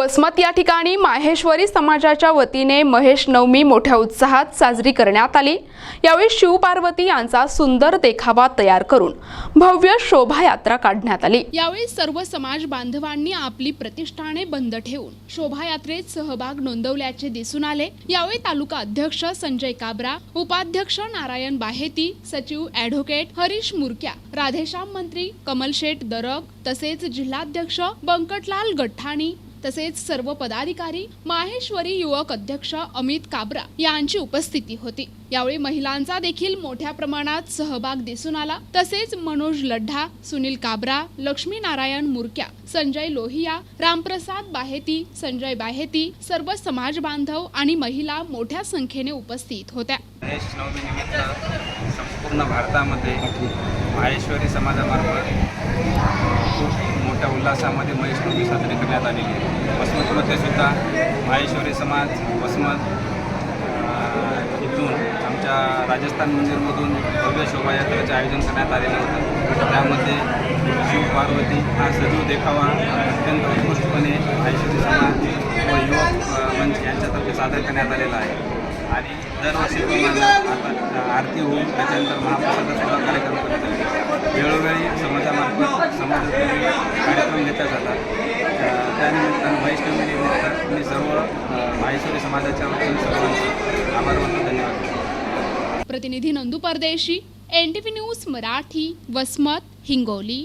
वसमत या ठिकाणी माहेश्वरी समाजाच्या वतीने महेश नवमी मोठ्या उत्साहात साजरी करण्यात आली. यावेळी शिवपार्वती यांचा सुंदर देखावा तयार करून भव्य शोभायात्रा काढण्यात आली. यावेळी सर्व समाज बांधवांनी आपली प्रतिष्ठाने बंद ठेवून शोभायात्रेत सहभाग नोंदवल्याचे दिसून आले. यावेळी तालुका अध्यक्ष संजय काबरा उपाध्यक्ष नारायण बाहेती सचिव ॲडव्होकेट हरीश मुरक्या राधेश्याम मंत्री कमल शेठ दरग तसेच जिल्हाध्यक्ष बंकटलाल गठ्ठाणी तसेच सर्व पदाधिकारी माहेश्वरी युवक अध्यक्ष अमित काबरा यांची उपस्थिती होती. यावेळी महिलांचा देखील मोठ्या प्रमाणात सहभाग दिसून आला. तसेच मनोज लढ्ढा सुनील काबरा लक्ष्मी नारायण मुरक्या संजय लोहिया रामप्रसाद बाहेती संजय बाहेती सर्व समाज बांधव आणि महिला मोठ्या संख्येने उपस्थित होत्या. संपूर्ण भारतामध्ये माहेश्वरी समाजामार्फत त्या मोठ्या उल्हासामध्ये महेश साजरी करण्यात आलेली आहे. वसमतमध्ये सुद्धा माहेश्वरी समाज वसमत इथून आमच्या राजस्थान मंदिरमधून भव्य शोभायात्रेचे आयोजन करण्यात आलेलं होतं. त्यामध्ये शिव पार्वती हा सजीव देखावा अत्यंत उत्कृष्टपणे माहेश्वरी समाज व युवक मंच यांच्यातर्फे सादर करण्यात आलेला आहे. आणि दरवर्षी आता आरती होऊन त्याच्यानंतर महाप्रसादाचा सुद्धा कार्यक्रम करण्यात आले वेळोवेळी वैष्णवी निमित्त मी सर्व माहेश्वरी समाजाच्या सर्वांचे आभार मानतो. धन्यवाद. प्रतिनिधी Nandu Pardeshi N T V news Marathi Vasmat Hingoli.